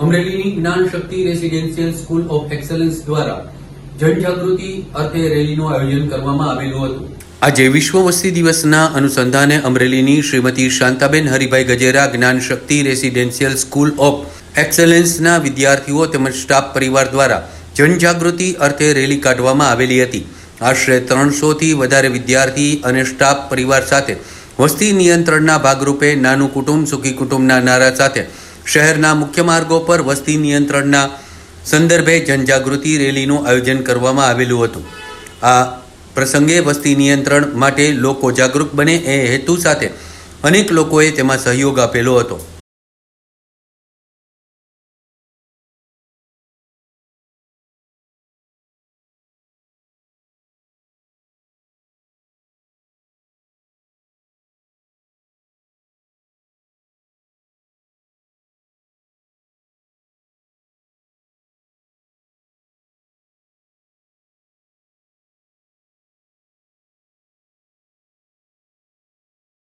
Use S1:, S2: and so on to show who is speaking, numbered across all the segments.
S1: અમરેલીની Gyan Shakti residential school of excellence દ્વારા જનજાગૃતિ અર્થે રેલીનું આયોજન કરવામાં આવેલું હતું. આજે વિશ્વ વસ્તી દિવસના અનુસંધાને અમરેલીની Shrimati Shantaben Haribhai Gajera Gyan Shakti residential school of એક્સલન્સના વિદ્યાર્થીઓ તેમજ સ્ટાફ પરિવાર દ્વારા જનજાગૃતિ અર્થે રેલી કાઢવામાં આવેલી હતી. આશરે ત્રણસોથી વધારે વિદ્યાર્થી અને સ્ટાફ પરિવાર સાથે વસ્તી નિયંત્રણના ભાગરૂપે નાનું કુટુંબ સુખી કુટુંબના નારા સાથે શહેરના મુખ્ય માર્ગો પર વસ્તી નિયંત્રણના સંદર્ભે જનજાગૃતિ રેલીનું આયોજન કરવામાં આવેલું હતું. આ પ્રસંગે વસ્તી નિયંત્રણ માટે લોકો જાગૃત બને એ હેતુ સાથે અનેક લોકોએ તેમાં સહયોગ આપેલો હતો.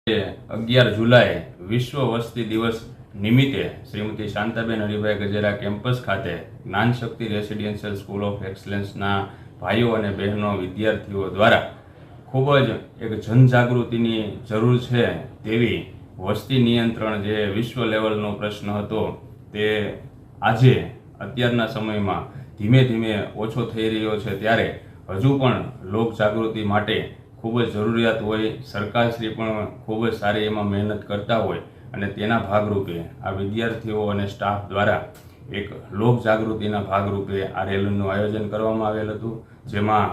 S2: અગિયાર જુલાઈ વિશ્વ વસ્તી દિવસ નિમિત્તે શ્રીમતી શાંતાબેન હરિભાઈ ગજેરા કેમ્પસ ખાતે Gyan Shakti residential school of એક્સલન્સના ભાઈઓ અને બહેનો વિદ્યાર્થીઓ દ્વારા ખૂબ જ એક જનજાગૃતિની જરૂર છે તેવી વસ્તી નિયંત્રણ જે વિશ્વ લેવલનો પ્રશ્ન હતો તે આજે અત્યારના સમયમાં ધીમે ધીમે ઓછો થઈ રહ્યો છે ત્યારે હજુ પણ લોક જાગૃતિ માટે ખૂબ જ જરૂરિયાત હોય, સરકારશ્રી પણ ખૂબ જ સારી એમાં મહેનત કરતા હોય અને તેના ભાગરૂપે આ વિદ્યાર્થીઓ અને સ્ટાફ દ્વારા એક લોક જાગૃતિના ભાગરૂપે આ રેલીનું આયોજન કરવામાં આવેલ હતું, જેમાં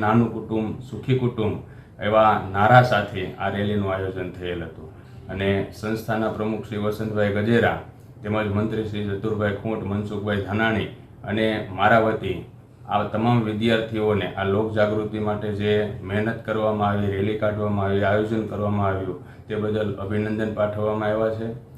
S2: નાનું કુટુંબ, સુખી કુટુંબ એવા નારા સાથે આ રેલીનું આયોજન થયેલ હતું. અને સંસ્થાના પ્રમુખ શ્રી વસંતભાઈ ગજેરા તેમજ મંત્રી શ્રી ચતુરભાઈ ખૂંટ, મનસુખભાઈ ધાનાણી અને મારા વતી આ તમામ વિદ્યાર્થીઓને આ લોક જાગૃતિ માટે જે મહેનત કરવામાં આવી, રેલી કાઢવામાં આવી, આયોજન કરવામાં આવ્યું, તે બદલ અભિનંદન પાઠવવામાં આવ્યા છે.